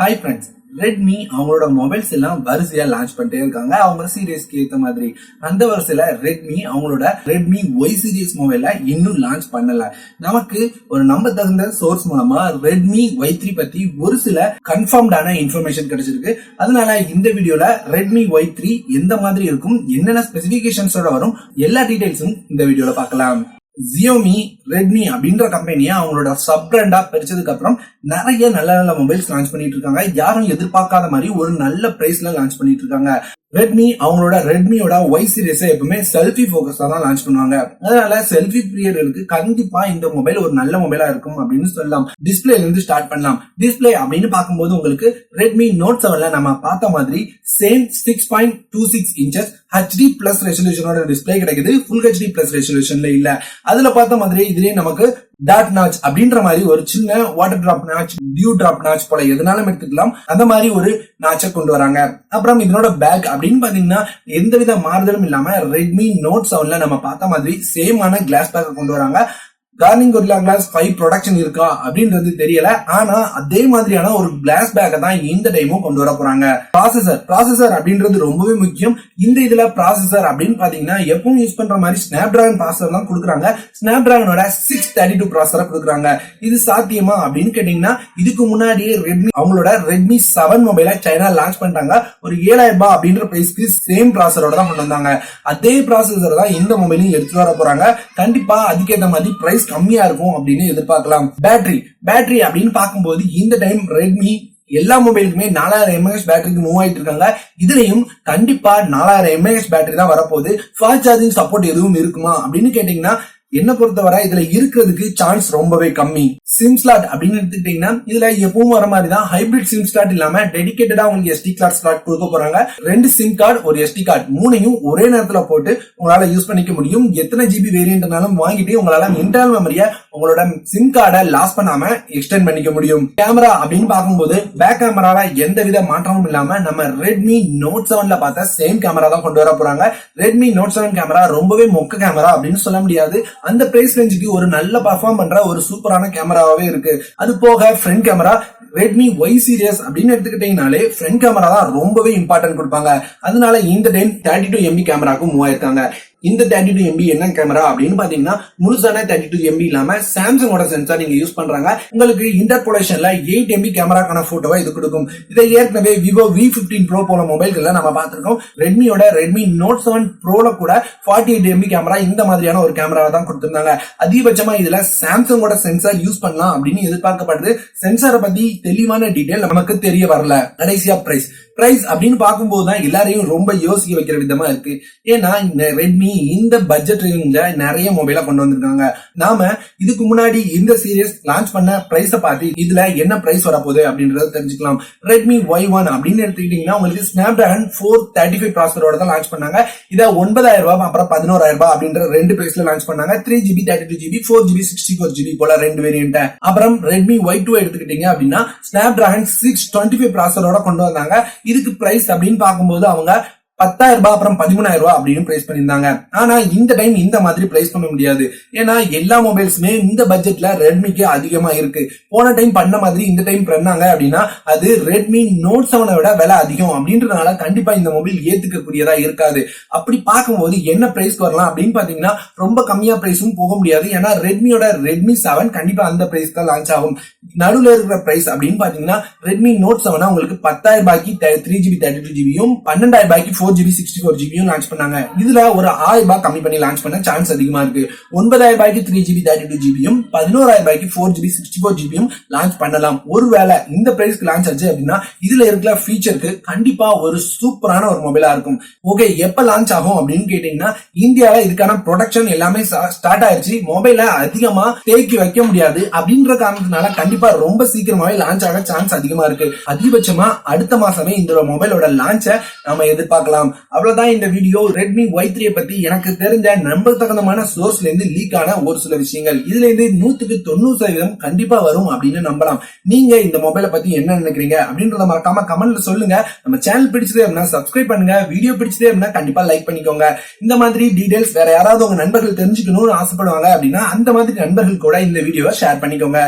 Hi friends Redmi அவங்களோட mobiles எல்லாம் வரிசையா லான்ச் பண்ணிட்டே இருக்காங்க. அவங்க சீரியஸ்க்கு ஏற்ற மாதிரி. அந்த வரிசையில ரெட்மி அவங்களோட ரெட்மி ஒய் சீரியஸ் மொபைல இன்னும் லான்ச் பண்ணல. நமக்கு ஒரு நம்ப தகுந்த சோர்ஸ் மூலமா ரெட்மி ஒய் த்ரீ பத்தி ஒரு சில கன்ஃபார்ம்டான இன்ஃபர்மேஷன் கிடைச்சிருக்கு. அதனால இந்த வீடியோல ரெட்மி ஒய் த்ரீ எந்த மாதிரி இருக்கும் என்னென்ன ஸ்பெசிபிகேஷன்ஸோட வரும் எல்லா டீடைல்ஸும் இந்த வீடியோல பார்க்கலாம். ஜியோமி ரெட்மி அப்படின்ற கம்பெனியை அவங்களோட சப் பிராண்டா பிரிச்சதுக்கு அப்புறம் நிறைய நல்ல நல்ல மொபைல்ஸ் லான்ச் பண்ணிட்டு இருக்காங்க. யாரும் எதிர்பார்க்காத மாதிரி ஒரு நல்ல பிரைஸ்ல லான்ச் பண்ணிட்டு இருக்காங்க. ரெட்மி அவங்களோட ரெட்மியோட ஒய் சீரியஸ் எப்பவுமே செல்ஃபி போக்கஸா தான் லான்ச் பண்ணுவாங்க. அதனால செல்ஃபி பிரியர்களுக்கு கண்டிப்பா இந்த மொபைல் ஒரு நல்ல மொபைலா இருக்கும் அப்படின்னு சொல்லலாம். டிஸ்பிளேல இருந்து ஸ்டார்ட் பண்ணலாம். டிஸ்பிளே அப்படின்னு பார்க்கும்போது உங்களுக்கு ரெட்மி நோட் செவன்ல நம்ம பார்த்த மாதிரி same six point two six inches HD plus ரெசல்யூஷனோட display கிடைக்குது. ஃபுல் ஹெச்டி பிளஸ் ரெசல்யூஷன்ல இல்ல. அதுல பார்த்த மாதிரி இதுலயே நமக்கு டாட் நாச் அப்படின்ற மாதிரி ஒரு சின்ன water drop notch dew drop notch போல எதுனாலும் எடுத்துக்கலாம். அந்த மாதிரி ஒரு நாச்சை கொண்டு வராங்க. அப்புறம் இதனோட பேக் அப்படின்னு பாத்தீங்கன்னா எந்தவித மாறுதலும் இல்லாம ரெட்மி நோட் செவன்ல நம்ம பார்த்த மாதிரி சேமான கிளாஸ் பேக்கை கொண்டு வராங்க. Corning Gorilla Glass five protection இருக்கா அப்படின்றது தெரியல. ஆனா அதே மாதிரியான ஒரு கிளாஸ் பேக்கை தான் இந்த டைமும் கொண்டு வர போறாங்க. ப்ராசஸர் ப்ராசஸர் அப்படின்றது ரொம்பவே முக்கியம். இந்த இதுல ப்ராசஸர் அப்படின்னு பாத்தீங்கன்னா எப்பவும் யூஸ் பண்ற மாதிரி ஸ்னாப் டிராகன் ப்ராசஸர் தான் கொடுக்குறாங்க. ஸ்னாப் டிராகனோட சிக்ஸ் தேர்ட்டி டூ ப்ராசஸரை கொடுக்குறாங்க. இது சாத்தியமா அப்படின்னு கேட்டீங்கன்னா இதுக்கு முன்னாடியே ரெட்மி அவங்களோட ரெட்மி செவன் மொபைலை சைனா லான்ச் பண்ணிட்டாங்க. ஒரு ஏழாயிரம் ரூபாய் அப்படின்ற பிரைஸ்க்கு சேம் ப்ராசஸரோட தான் கொண்டு வந்தாங்க. அதே ப்ராசஸர் தான் இந்த மொபைலையும் எடுத்துட்டு வர போறாங்க. கண்டிப்பா அதுக்கேற்ற மாதிரி பிரைஸ் கம்மியா இருக்கும் அப்படின்னு எதிர்பார்க்கலாம். பேட்டரி பேட்டரி அப்படின்னு பார்க்கும்போது இந்த டைம் ரெட்மி எல்லா மொபைலுக்குமே நாலாயிரம் எம்ஏஹெச் பேட்டரிக்கு மூவ் ஆயிட்டு இருக்காங்க. இதுலயும் கண்டிப்பா நாலாயிரம் எம்ஏஹெச் பேட்டரி தான் வரப்போகுது. ஃபாஸ்ட் சார்ஜிங் சப்போர்ட் எதுவும் இருக்குமா அப்படின்னு கேட்டீங்கன்னா என்ன பொறுத்தவரை இதுல இருக்கிறதுக்கு சான்ஸ் ரொம்பவே கம்மி. சிம் ஸ்லாட் அப்படின்னு எடுத்துக்கிட்டீங்கன்னா இதுல எப்பவும் வர மாதிரி தான் ஹைபிரிட் சிம் ஸ்லாட் இல்லாம டெடிக்கேட்டடா உங்களுக்கு எஸ்டி கார்டு ஸ்லாட் கொடுக்க போறாங்க. ரெண்டு சிம் கார்டு ஒரு எஸ்டி கார்டு மூணையும் ஒரே நேரத்துல போட்டு உங்களால யூஸ் பண்ணிக்க முடியும். எத்தனை ஜிபி வேரியன்ட்னாலும் வாங்கிட்டு உங்களால இன்டர்னல் மெமரிய உங்களோட சிம் கார்டை லாஸ் பண்ணாம எக்ஸ்டெண்ட் பண்ணிக்க முடியும். கேமரா அப்படின்னு பார்க்கும்போது பேக் கேமரால எந்த வித மாற்றமும் இல்லாம நம்ம ரெட்மி நோட் செவன்ல பார்த்த சேம் கேமரா தான் கொண்டு வர போறாங்க. ரெட்மி நோட் செவன் கேமரா ரொம்பவே மொக்க கேமரா அப்படின்னு சொல்ல முடியாது. அந்த பிரைஸ் ரேஞ்சுக்கு ஒரு நல்ல பர்ஃபார்ம் பண்ற ஒரு சூப்பரான கேமராவே இருக்கு. அது போக front camera Redmi Y series அப்படின்னு எடுத்துக்கிட்டீங்கனாலே ஃப்ரண்ட் கேமரா தான் ரொம்பவே இம்பார்ட்டன்ட் கொடுப்பாங்க. அதனால இந்த டைம் தேர்ட்டி டூ எம்பி கேமராக்கும் மூவ் ஆயிருக்காங்க இந்த தேர்ட்டி டூ எம்பி என்ன கேமரா அப்படின்னு பாத்தீங்கன்னா முழுசான தேர்ட்டி டூ எம்பி இல்லாம சாம்சங்கோட சென்சார் நீங்க யூஸ் பண்றாங்க. உங்களுக்கு இன்டர்போலேஷன்ல எயிட் எம்பி கேமராக்கான போட்டோவா இது கொடுக்கும். இதை ஏற்கனவே விவோ வி பிப்டீன் ப்ரோ போல மொபைல்கள்ல நம்ம பார்த்திருக்கோம். ரெட்மியோட ரெட்மி நோட் செவன் ப்ரோல கூட ஃபார்ட்டி எயிட் எம்பி கேமரா இந்த மாதிரியான ஒரு கேமராவை தான் கொடுத்திருந்தாங்க. அதிகபட்சமா இதுல சாம்சங்கோட சென்சார் யூஸ் பண்ணலாம் அப்படின்னு எதிர்பார்க்கப்படுது. சென்சாரை பத்தி தெளிவான டீடைல் நமக்கு தெரிய வரல. கடைசியா பிரைஸ் பிரைஸ் அப்படின்னு பார்க்கும்போது தான் எல்லாரையும் ரொம்ப யோசிக்க வைக்கிற விதமா இருக்கு. ஏன்னா இந்த ரெட்மி இந்த பட்ஜெட் நிறைய மொபைலா கொண்டு வந்திருக்காங்க. நாம இதுக்கு முன்னாடி இந்த சீரியஸ் லான்ச் பண்ண பிரைஸ பார்த்து இதுல என்ன பிரைஸ் வரப்போகுது அப்படின்றத தெரிஞ்சுக்கலாம். ரெட்மி ஒய் ஒன் அப்படின்னு எடுத்துக்கிட்டீங்கன்னா உங்களுக்கு Snapdragon four thirty five ப்ராசரோட தான் லான்ச் பண்ணாங்க. இதை ஒன்பதாயிரம் ரூபாய் அப்புறம் பதினோராயிரம் ரூபாய் அப்படின்ற ரெண்டு பிரைஸ்ல லான்ச் பண்ணாங்க. Three GB thirty two GB four GB sixty four GB போல ரெண்டு வேரியன்ட் அப்புறம் ரெட்மி ஒய் டூ எடுத்துக்கிட்டீங்க அப்படின்னா Snapdragon six twenty five ப்ராசரோட கொண்டு வந்தாங்க. இதுக்கு பிரைஸ் அப்படின்னு பார்க்கும்போது அவங்க பத்தாயிரம் ரூபாய் அப்புறம் பதிமூணாயிரம் ரூபாய் அப்படின்னு பிரைஸ் பண்ணியிருந்தாங்க. ஆனா இந்த டைம் இந்த மாதிரி பிரைஸ் பண்ண முடியாது. ஏன்னா எல்லா மொபைல்ஸுமே இந்த பட்ஜெட்ல ரெட்மிக்கு அதிகமா இருக்கு. போன டைம் பண்ண மாதிரி இந்த டைம் பண்ணாங்க அப்படின்னா அது ரெட்மி நோட் செவனை விட விலை அதிகம் அப்படின்றதுனால கண்டிப்பா இந்த மொபைல் ஏத்துக்கக்கூடியதா இருக்காது. அப்படி பார்க்கும்போது என்ன பிரைஸ் வரலாம் அப்படின்னு பாத்தீங்கன்னா ரொம்ப கம்மியா பிரைஸும் போக முடியாது. ஏன்னா ரெட்மியோட ரெட்மி செவன் கண்டிப்பா அந்த பிரைஸ் தான் லான்ச் ஆகும். நடுவில் இருக்கிற பிரைஸ் அப்படின்னு பாத்தீங்கன்னா ரெட்மி நோட் செவனா உங்களுக்கு பத்தாயிரம் ரூபாய்க்கு த்ரீ ஜிபி தேர்ட்டி டூ ஜிபியும் பன்னெண்டாயிரம் ரூபாய்க்கு ஃபோர் ஜிபி சிக்ஸ்டி ஃபோர் ஜிபியும் லான்ச் பண்ணாங்க. இதுல ஒரு ஆயிரம் ரூபாய் கம்மி பண்ணி லான்ச் பண்ண சான்ஸ் அதிகமா இருக்கு. ஒன்பதாயிரம் ரூபாய்க்கு த்ரீ ஜிபி தேர்ட்டி டூ ஜிபியும் பதினோராயிரம் ரூபாய்க்கு ஃபோர் ஜிபி சிக்ஸ்டி ஃபோர் ஜிபியும் லான்ச் பண்ணலாம். ஒருவேளை இந்த பிரைஸ்க்கு லான்ச் ஆச்சு அப்படின்னா இதுல இருக்கிற ஃபீச்சருக்கு கண்டிப்பா ஒரு சூப்பரான ஒரு மொபைலா இருக்கும். ஓகே எப்ப லான்ச் ஆகும் அப்படின்னு கேட்டீங்கன்னா இந்தியால இதுக்கான ப்ரொடக்ஷன் எல்லாமே ஸ்டார்ட் ஆயிடுச்சு மொபைல அதிகமா தேக்கி வைக்க முடியாது. அப்படின்ற காரணத்தினால கண்டிப்பா ரொம்ப சீக்கிரமாவே லான்ச் ஆக சான்ஸ் அதிகமா இருக்கு. அதிகபட்சமா அடுத்த மாசமே இந்த மொபைலோட லான்ச்சை நம்ம எதிர்பார்க்கலாம். அவ்வளவுதான் இந்த வீடியோ ரெட்மி ஒய் த்ரீ பத்தி எனக்கு தெரிஞ்ச நம்பத்தகுந்தமான சோர்ஸ்ல இருந்து லீக் ஆன ஒரு சில விஷயங்கள். இதுல இருந்து நூத்துக்கு தொண்ணூறு சதவீதம் கண்டிப்பா வரும் அப்படின்னு நம்பலாம். நீங்க இந்த மொபைலை பத்தி என்ன நினைக்கிறீங்க அப்படின்றத மறக்காம கமெண்ட்ல சொல்லுங்க. நம்ம சேனல் பிடிச்சதே அப்படின்னா சப்ஸ்கிரைப் பண்ணுங்க. வீடியோ பிடிச்சதே அப்படின்னா கண்டிப்பா லைக் பண்ணிக்கோங்க. இந்த மாதிரி டீடைல்ஸ் வேற யாராவது உங்க நண்பர்கள் தெரிஞ்சுக்கணும்னு ஆசைப்படுவாங்க அப்படின்னா அந்த மாதிரி நண்பர்கள் கூட இந்த வீடியோவை ஷேர் பண்ணிக்கோங்க.